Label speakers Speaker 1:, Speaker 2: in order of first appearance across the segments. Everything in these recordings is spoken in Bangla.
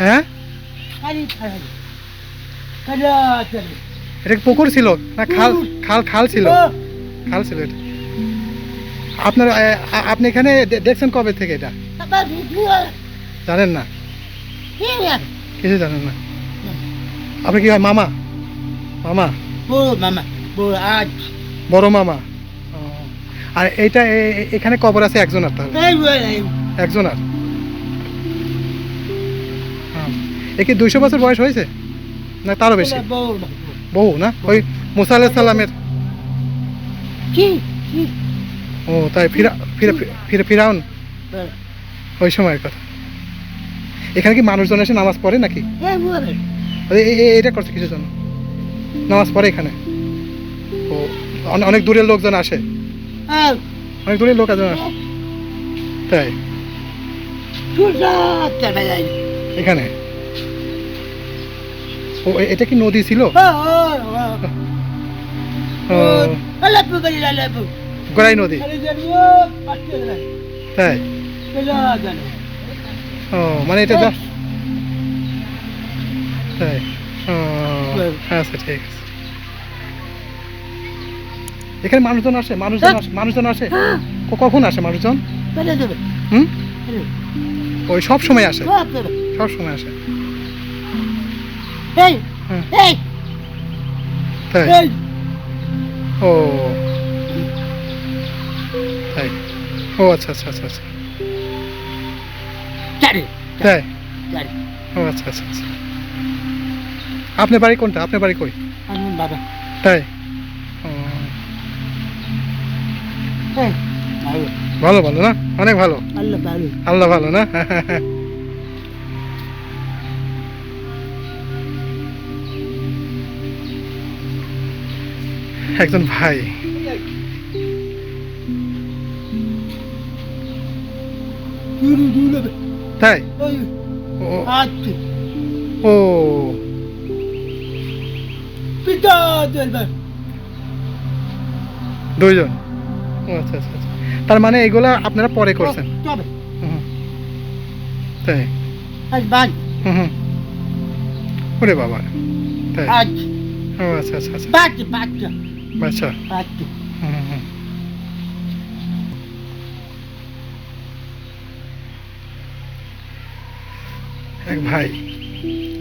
Speaker 1: হ্যাঁ? এটা পুকুর ছিল? না খাল খাল খাল ছিল? খাল ছিল এটা। আপনার আপনি এখানে দেখছেন কবে থেকে এটা? জানেন না? কিছু জানেন না? আপনি কি হয় মামা? মামা।
Speaker 2: মামা
Speaker 1: বড় মামা। আর এইটা এখানে কবর আছে একজন আর তাহলে
Speaker 2: এই
Speaker 1: এ কি দুইশো বছর বয়স হয়েছে? না তারও বেশি। বহু না ওই মুসা আলাহ সাল্লামের ও তাই ফিরা ফিরে ফিরে ফিরাউন? ওই সময়ের কথা। এখানে কি মানুষজন এসে নামাজ পড়ে নাকি? এ- এটা করছে কিছু জন্য নামাজ পড়ে এখানে? ও অনেক দূরের লোকজন আসে।
Speaker 2: এই
Speaker 1: অনেক দূরের লোক আছে তাই? এখানে? ও এটা কি নদী ছিল? গড়াই নদী। তাই? ও মানে এটা যা তাই? ও আচ্ছা ঠিক আছে। এখানে মানুষজন আসে মানুষজন আসে মানুষজন আসে। কখন আসে মানুষজন? হুম? ওই সব সময় আসে।
Speaker 2: সব
Speaker 1: সময় আসে।
Speaker 2: এই এই।
Speaker 1: তাই? ও। তাই? ও আচ্ছা আচ্ছা আচ্ছা আচ্ছা। তাই ও আচ্ছা আচ্ছা আচ্ছা। আপনার বাড়ি কোনটা? আপনার বাড়ি কই?
Speaker 2: বাবা।
Speaker 1: তাই? ও, ভালো ভালো না? অনেক ভালো।
Speaker 2: আল্লাহ ভালো।
Speaker 1: আল্লাহ ভালো না? একজন ভাই। তাই? ও। দুইজন? আচ্ছা আচ্ছা আচ্ছা। তার মানে এগুলা আপনারা পরে করছেন। তাই? হুম হুম। ওরে বাবা। তাই? আচ্ছা আচ্ছা আচ্ছা। আচ্ছা। হুম হুম। এক ভাই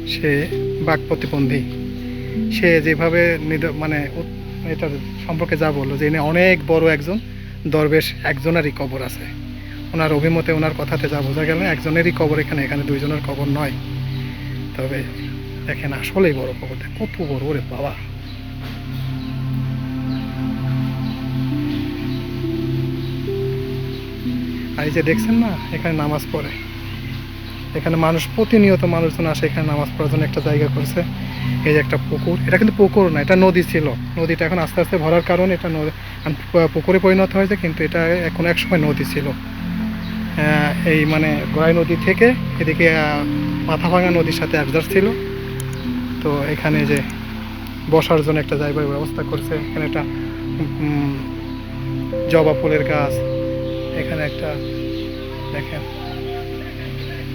Speaker 1: সে বাক প্রতিবন্ধী। সে যেভাবে মানে এটার সম্পর্কে যা বলল যে ইনি অনেক বড় একজন দরবেশ একজনেরই কবর আছে। ওনার অভিমতে ওনার কথাতে যা বোঝা গেল একজনেরই কবর এখানে এখানে দুইজনের কবর নয়। তবে দেখেন আসলেই বড় কবরটা কত বড় ওরে বাবা। আর এই যে দেখছেন না, এখানে নামাজ পড়ে। এখানে মানুষ প্রতিনিয়ত মানুষজন আসে, এখানে নামাজ পড়ার জন্য একটা জায়গা করছে। এই যে একটা পুকুর, এটা কিন্তু পুকুর না, এটা নদী ছিল। নদীটা এখন আস্তে আস্তে ভরার কারণে এটা পুকুরে পরিণত হয়েছে, কিন্তু এটা এখন এক সময় নদী ছিল। এই মানে গড়াই নদী থেকে এদিকে মাথাভাঙা নদীর সাথে একজার ছিল। তো এখানে যে বসার জন্য একটা জায়গার ব্যবস্থা করছে, এখানে একটা জবা ফুলের গাছ এখানে একটা দেখেন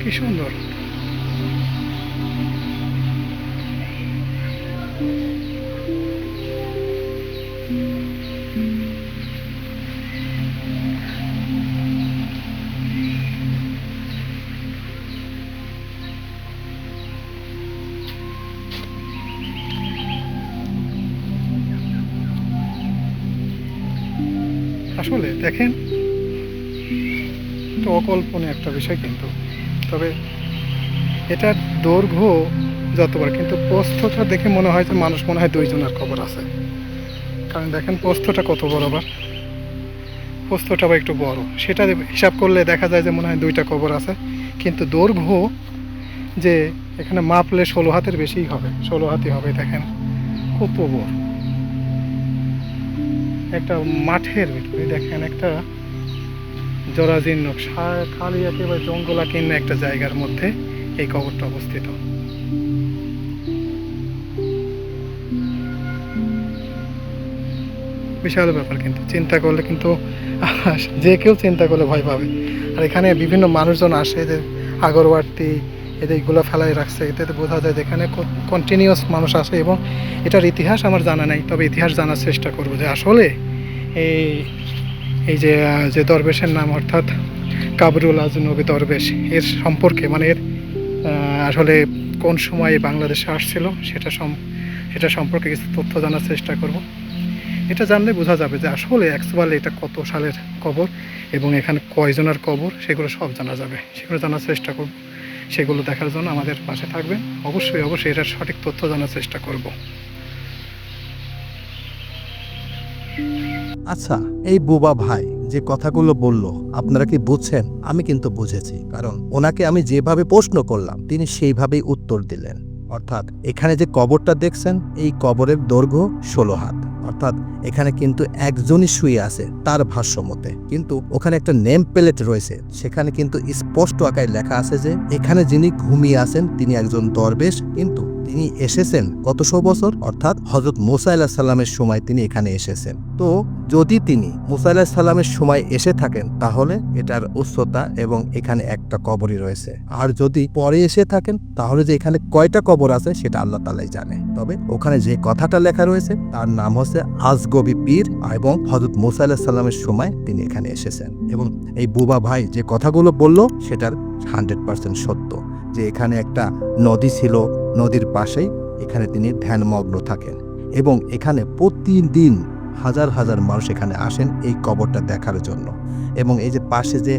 Speaker 1: কি সুন্দর। আসলে দেখেন তো অকল্পনীয় একটা বিষয় কিন্তু। তবে এটার দৈর্ঘ্য যতবার, কিন্তু প্রস্থটা দেখে মনে হয় যে মানুষ মনে হয় দুইজনের খবর আছে। কারণ দেখেন প্রস্থটা কত বড় আবার। প্রস্থটা আবার একটু বড়। সেটা হিসাব করলে দেখা যায় যে মনে হয় দুইটা কবর আছে। কিন্তু দৈর্ঘ্য যে এখানে মাপলে ষোলো হাতের বেশিই হবে। ষোলো হাতই হবে, দেখেন। কত বড়। একটা মাঠের ভিতরে দেখেন একটা জরাজীর্ণ। খালি একেবারে জঙ্গলাকীর্ণ একটা জায়গার মধ্যে এই কবরটা অবস্থিত। বিশাল ব্যাপার কিন্তু, চিন্তা করলে কিন্তু যে কেউ চিন্তা করলে ভয় পাবে। আর এখানে বিভিন্ন মানুষজন আসে যে আগরবাতি এদিকগুলো ফেলাই রাখছে এতে বোঝা যায় যে এখানে কন্টিনিউয়াস মানুষ আসে এবং এটার ইতিহাস আমার জানা নাই, তবে ইতিহাস জানার চেষ্টা করব যে আসলে এই এই যে যে দরবেশের নাম অর্থাৎ কাবরুল আজনবী দরবেশ, এর সম্পর্কে মানে এর আসলে কোন সময়ে বাংলাদেশে আসছিল সেটা সেটা সম্পর্কে কিছু তথ্য জানার চেষ্টা করব। এটা জানলে বোঝা যাবে যে আসলে অ্যাকচুয়ালি এটা কত সালের কবর এবং এখানে কয়জনের কবর, সেগুলো সব জানা যাবে। সেগুলো জানার চেষ্টা করব। সেগুলো দেখার জন্য আমাদের পাশে থাকবেন। অবশ্যই অবশ্যই এটার সঠিক তথ্য জানার চেষ্টা করব।
Speaker 3: আচ্ছা এই বোবা ভাই যে কথাগুলো বলল, আপনারা কি বুঝছেন? আমি কিন্তু বুঝেছি, কারণ ওনাকে আমি যেভাবে প্রশ্ন করলাম, তিনি সেইভাবেই উত্তর দিলেন। অর্থাৎ, এখানে যে কবরটা দেখছেন, এই কবরের দৈর্ঘ্য ষোলো হাত। অর্থাৎ, এখানে কিন্তু একজনই শুয়ে আছে তার ভাষ্য মতে কিন্তু ওখানে একটা নেম প্লেট রয়েছে, সেখানে কিন্তু স্পষ্ট আকারে লেখা আছে যে, এখানে যিনি ঘুমিয়ে আছেন, তিনি একজন দরবেশ, কিন্তু তিনি এসেছেন কতশো বছর? অর্থাৎ হজরত মুসা সাল্লামের সময় তিনি এখানে এসেছেন। তো যদি তিনি মুসা সাল্লামের সময় এসে থাকেন, তাহলে এটার উচ্চতা এবং এখানে একটা কবরই রয়েছে। আর যদি পরে এসে থাকেন, তাহলে যে এখানে কয়টা কবর আছে, সেটা আল্লাহ তালাই জানে। তবে ওখানে যে কথাটা লেখা রয়েছে, তার নাম হচ্ছে আজগবি পীর এবং হজরত মুসা সাল্লামের সময় তিনি এখানে এসেছেন। এবং এই বুবা ভাই যে কথাগুলো বলল, সেটার হান্ড্রেড পার্সেন্ট সত্য। যে এখানে একটা নদী ছিল নদীর পাশেই এখানে তিনি ধ্যানমগ্ন থাকেন এবং এখানে প্রতিদিন হাজার হাজার মানুষ এখানে আসেন এই কবরটা দেখার জন্য। এবং এই যে পাশে যে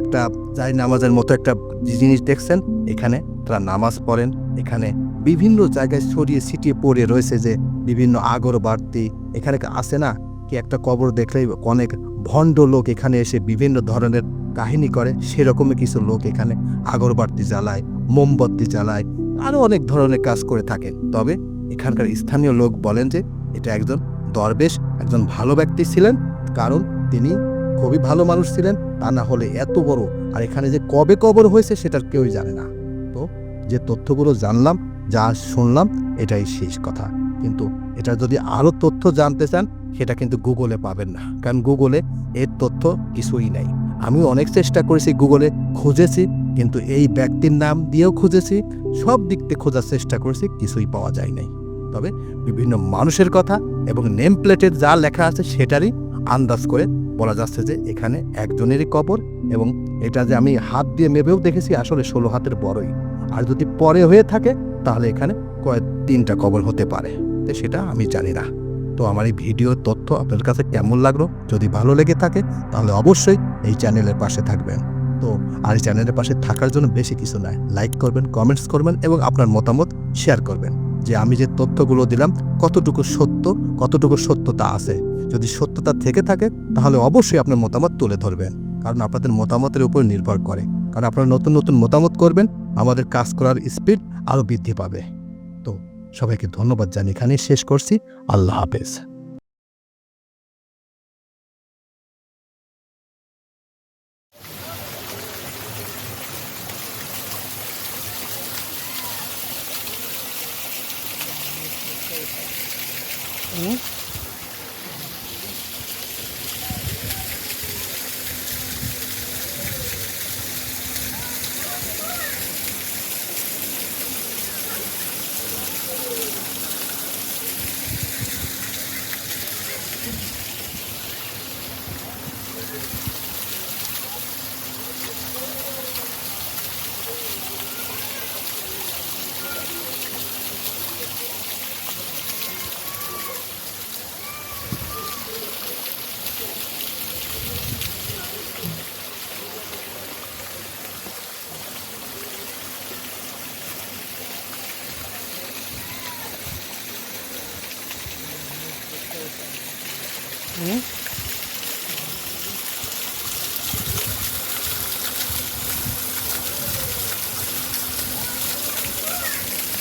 Speaker 3: একটা যাই নামাজের মতো একটা জিনিস দেখছেন, এখানে তারা নামাজ পড়েন। এখানে বিভিন্ন জায়গায় ছড়িয়ে ছিটিয়ে পড়ে রয়েছে যে বিভিন্ন আগরবাতি। এখানে আসে না কি একটা কবর দেখলেই অনেক ভণ্ড লোক এখানে এসে বিভিন্ন ধরনের কাহিনী করে। সেরকমই কিছু লোক এখানে আগরবাতি জ্বালায়, মোমবাতি জ্বালায় আরও অনেক ধরনের কাজ করে থাকেন। তবে এখানকার স্থানীয় লোক বলেন যে, এটা একজন দরবেশ, একজন ভালো ব্যক্তি ছিলেন, কারণ তিনি খুবই ভালো মানুষ ছিলেন, তা না হলে এত বড়। আর এখানে যে কবে কবর হয়েছে সেটার কেউই জানে না। তো যে তথ্যগুলো জানলাম, যা শুনলাম, এটাই শেষ কথা। কিন্তু এটা যদি আরও তথ্য জানতে চান, সেটা কিন্তু গুগলে পাবেন না। কারণ গুগলে এর তথ্য কিছুই নাই। আমি অনেক চেষ্টা করেছি গুগলে খুঁজেছি কিন্তু এই ব্যক্তির নাম দিয়েও খুঁজেছি, সব দিক থেকে খোঁজার চেষ্টা করেছি, কিছুই পাওয়া যায় নাই। তবে বিভিন্ন মানুষের কথা এবং নেম প্লেটের যা লেখা আছে সেটারই আন্দাজ করে বলা যাচ্ছে যে এখানে একজনেরই কবর এবং এটা যে আমি হাত দিয়ে মেপেও দেখেছি আসলে ষোলো হাতের বড়ই। আর যদি পরে হয়ে থাকে, তাহলে এখানে কয়েক তিনটা কবর হতে পারে। তো সেটা আমি জানি না। তো আমার এই ভিডিওর তথ্য আপনার কাছে কেমন লাগল? যদি ভালো লেগে থাকে, তাহলে অবশ্যই এই চ্যানেলের পাশে থাকবেন। তো আর চ্যানেলের পাশে থাকার জন্য বেশি কিছু নয়। লাইক করবেন কমেন্টস করবেন এবং আপনার মতামত শেয়ার করবেন। যে আমি যে তথ্যগুলো দিলাম, কতটুকু সত্য, কতটুকু সত্যতা আছে? যদি সত্যতা থেকে থাকে, তাহলে অবশ্যই আপনার মতামত তুলে ধরবেন। কারণ আপনাদের মতামতের উপর নির্ভর করে। কারণ আপনারা নতুন নতুন মতামত করবেন, আমাদের কাজ করার স্পিড আরও বৃদ্ধি পাবে। তো সবাইকে ধন্যবাদ জানি এখানেই শেষ করছি। আল্লাহ হাফেজ।
Speaker 1: হুম